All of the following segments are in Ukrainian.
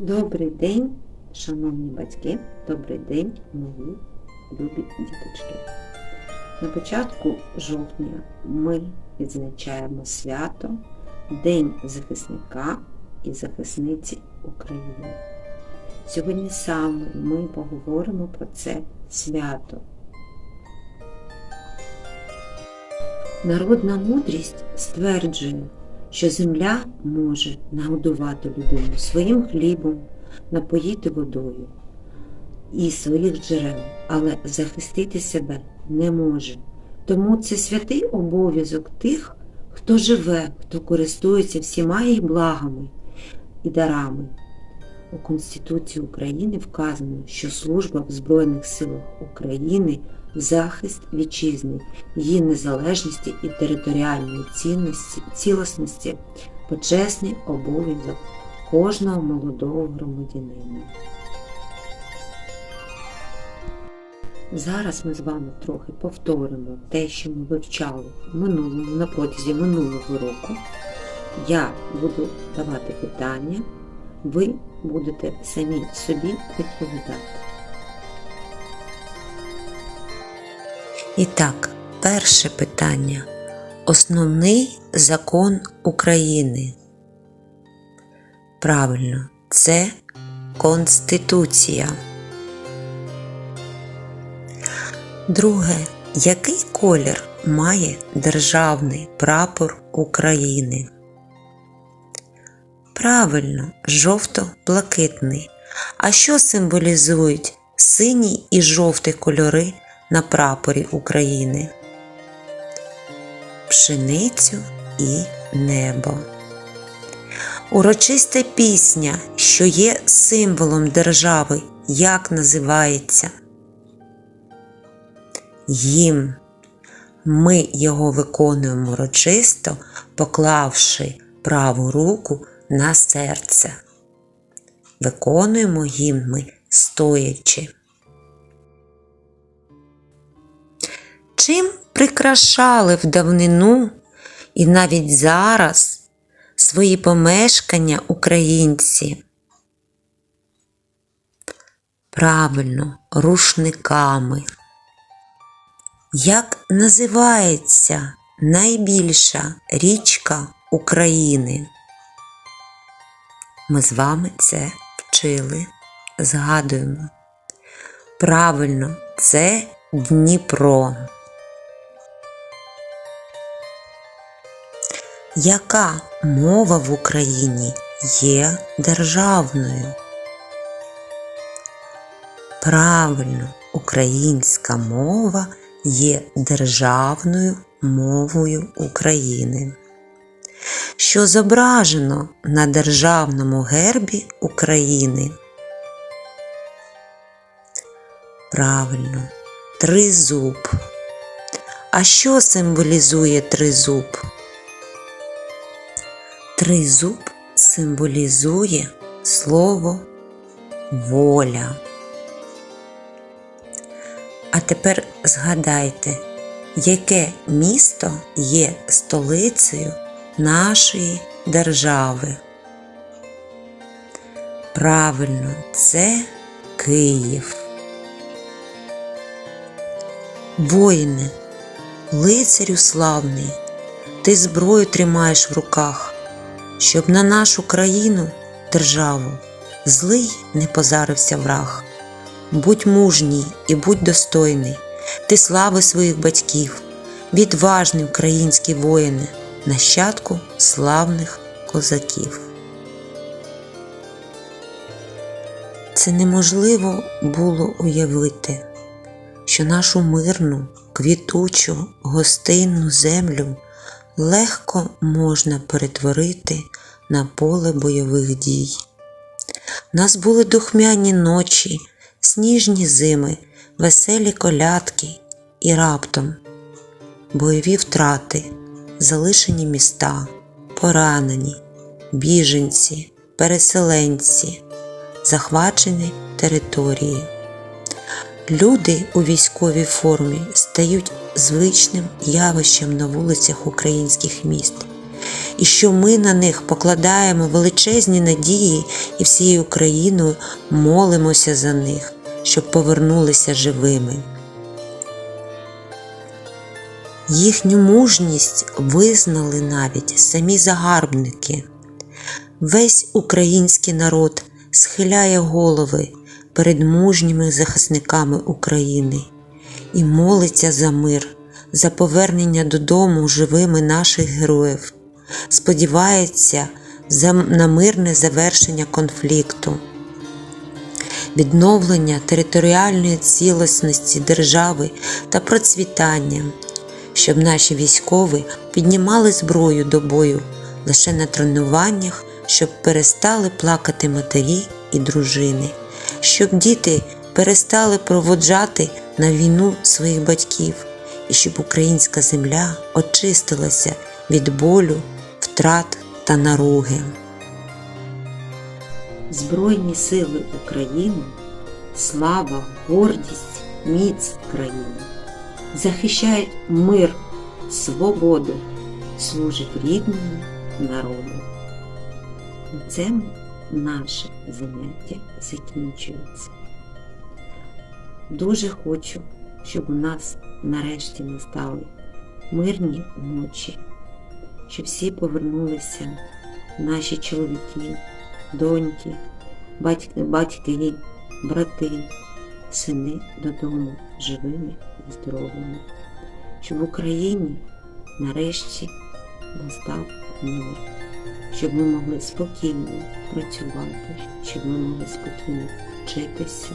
Добрий день, шановні батьки, добрий день, мої любі діточки. На початку жовтня ми відзначаємо свято День захисника і захисниці України. Сьогодні саме ми поговоримо про це свято. Народна мудрість стверджує, що земля може нагодувати людину своїм хлібом, напоїти водою і своїх джерел, але захистити себе не може. Тому це святий обов'язок тих, хто живе, хто користується всіма їх благами і дарами. У Конституції України вказано, що служба в Збройних силах України захист вітчизни, її незалежності і територіальної цінності, цілісності, почесний обов'язок кожного молодого громадянина. Зараз ми з вами трохи повторимо те, що ми вивчали в минулому, на протязі минулого року. Я буду давати питання, ви будете самі собі відповідати. І так, перше питання. Основний закон України. Правильно, це Конституція. Друге. Який колір має державний прапор України? Правильно, жовто-блакитний. А що символізують синій і жовтий кольори на прапорі України? Пшеницю і небо. Урочиста пісня, що є символом держави, як називається? Гімн. Ми його виконуємо урочисто, поклавши праву руку на серце. Виконуємо гімн ми стоячи. Чим прикрашали в давнину і навіть зараз свої помешкання українці? Правильно, рушниками. Як називається найбільша річка України? Ми з вами це вчили, згадуємо. Правильно, це Дніпро. Яка мова в Україні є державною? Правильно, українська мова є державною мовою України, що зображено на державному гербі України. Правильно, тризуб. А що символізує тризуб? Тризуб символізує слово воля. А тепер згадайте, яке місто є столицею нашої держави? Правильно, це Київ. Воїне, лицарю славний, ти зброю тримаєш в руках, щоб на нашу країну, державу, злий не позарився враг. Будь мужній і будь достойний, ти слави своїх батьків, відважний український воїне, нащадку славних козаків. Це неможливо було уявити, що нашу мирну, квітучу, гостинну землю легко можна перетворити на поле бойових дій. У нас були духмяні ночі, сніжні зими, веселі колядки і раптом бойові втрати, залишені міста, поранені, біженці, переселенці, захвачені території. Люди у військовій формі стають звичним явищем на вулицях українських міст. і що ми на них покладаємо величезні надії і всією Україною молимося за них, щоб повернулися живими. Їхню мужність визнали навіть самі загарбники. Весь український народ схиляє голови перед мужніми захисниками України і молиться за мир, за повернення додому живими наших героїв, сподівається на мирне завершення конфлікту, відновлення територіальної цілісності держави та процвітання, щоб наші військові піднімали зброю до бою лише на тренуваннях, щоб перестали плакати матері і дружини, щоб діти перестали проводжати на війну своїх батьків, і щоб українська земля очистилася від болю, втрат та наруги. Збройні сили України, слава, гордість, міць країни захищають мир, свободу, служать рідному народу. На цьому наше заняття закінчується. Дуже хочу, щоб у нас нарешті настали мирні ночі, щоб всі повернулися, наші чоловіки, доньки, батьки, батьки, брати, сини додому живими здоровими, щоб в Україні нарешті настав мир, щоб ми могли спокійно працювати, щоб ми могли спокійно вчитися,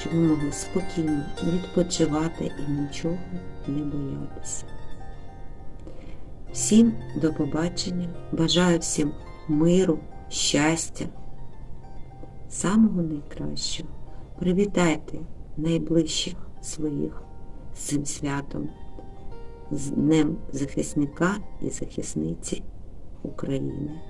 щоб ми могли спокійно відпочивати і нічого не боятися. Всім до побачення, бажаю всім миру, щастя, самого найкращого. Привітайте найближчих своїх цим святом, з Днем захисника і захисниці України.